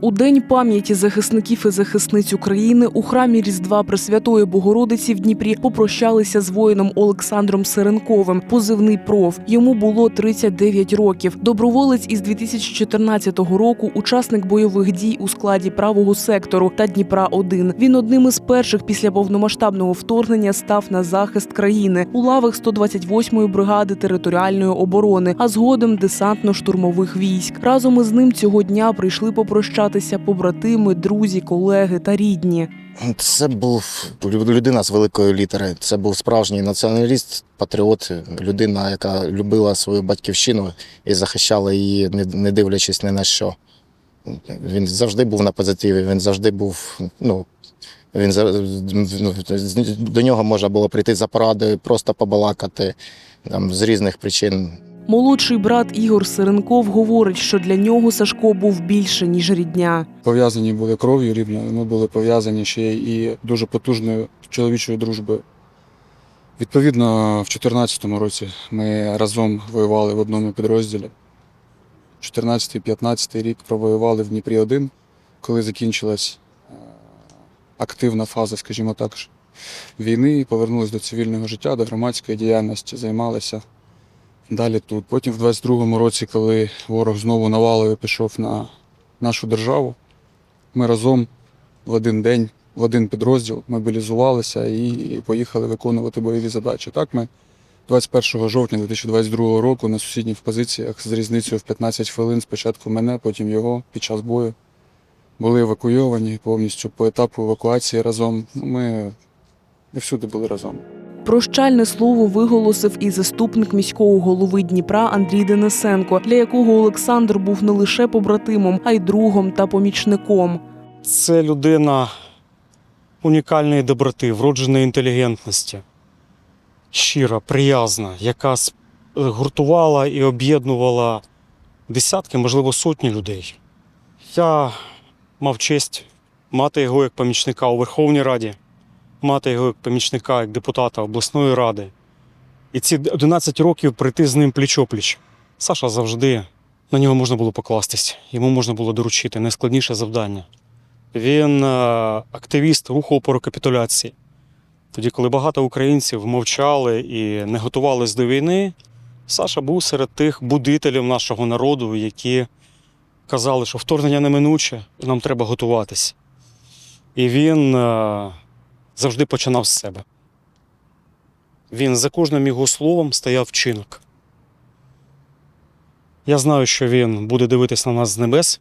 У день пам'яті захисників і захисниць України у храмі Різдва Пресвятої Богородиці в Дніпрі попрощалися з воїном Олександром Сиренковим, позивний проф. Йому було 39 років. Доброволець із 2014 року, учасник бойових дій у складі правого сектору та Дніпра 1 Він одним із перших після повномасштабного вторгнення став на захист країни у лавах 128-ї бригади територіальної оборони, а згодом десантно-штурмових військ. Разом із ним цього дня прийшли попрощатися побратими, друзі, колеги та рідні. Це був людина з великої літери. Це був справжній націоналіст, патріот, людина, яка любила свою батьківщину і захищала її, не- дивлячись ні на що. Він завжди був на позитиві, він завжди був. Ну, він ну, до нього можна було прийти за порадою, просто побалакати там, з різних причин. Молодший брат Ігор Сиренков говорить, що для нього Сашко був більше ніж рідня. пов'язані були кров'ю рівною, ми були пов'язані ще і дуже потужною чоловічою дружбою. Відповідно, в 2014 році ми разом воювали в одному підрозділі. 14-15 рік провоювали в Дніпрі 1 коли закінчилась е, активна фаза, скажімо так, війни, і повернулись до цивільного життя, до громадської діяльності, займалися далі тут. Потім в 22-му році, коли ворог знову навалою пішов на нашу державу. Ми разом в один день, в один підрозділ мобілізувалися і поїхали виконувати бойові задачі. Так, ми 21 жовтня 2022 року на сусідніх позиціях з різницею в 15 хвилин спочатку мене, потім його під час бою були евакуйовані повністю по етапу евакуації разом. Ми, ми всюди були разом. Прощальне слово виголосив і заступник міського голови Дніпра Андрій Денисенко, для якого Олександр був не лише побратимом, а й другом та помічником. Це людина унікальної доброти, вродженої інтелігентності, щира, приязна, яка гуртувала і об'єднувала десятки, можливо, сотні людей. Я мав честь мати його як помічника у Верховній Раді, мати його як помічника, як депутата обласної ради. І ці 11 років прийти з ним пліч-опліч. Саша завжди на нього можна було покластись, йому можна було доручити найскладніше завдання. Він е, активіст руху опору капітуляції. Тоді, коли багато українців мовчали і не готувались до війни, Саша був серед тих будителів нашого народу, які казали, що вторгнення неминуче, нам треба готуватись. І він е, завжди починав з себе. Він за кожним його словом стояв вчинок. Я знаю, що він буде дивитись на нас з небес.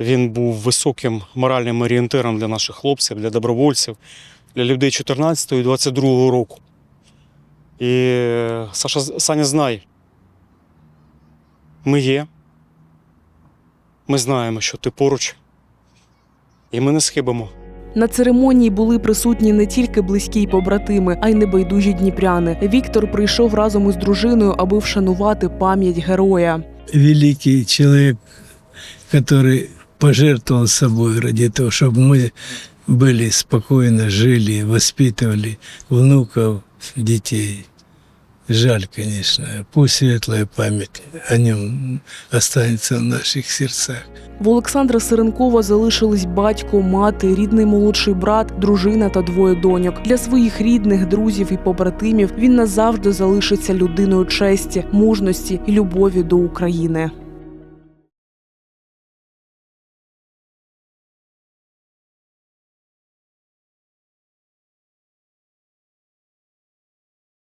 Він був високим моральним орієнтиром для наших хлопців, для добровольців, для людей 14 і 22 року. І Саша, Саня, знай, ми є. Ми знаємо, що ти поруч, і ми не схибимо. На церемонії були присутні не тільки близькі й побратими, а й небайдужі дніпряни. Віктор прийшов разом із дружиною, аби вшанувати пам'ять героя. великий человек, который пожертвовал собой ради того, чтобы мы были спокойно, жили, воспитывали внуков, детей. Жаль, конечно. Пусть светлая память о нем останется в наших сердцах. В Олександра Сиренкова залишились батько, мати, рідний молодший брат, дружина та двоє доньок. Для своїх рідних, друзів і побратимів він назавжди залишиться людиною честі, мужності і любові до України.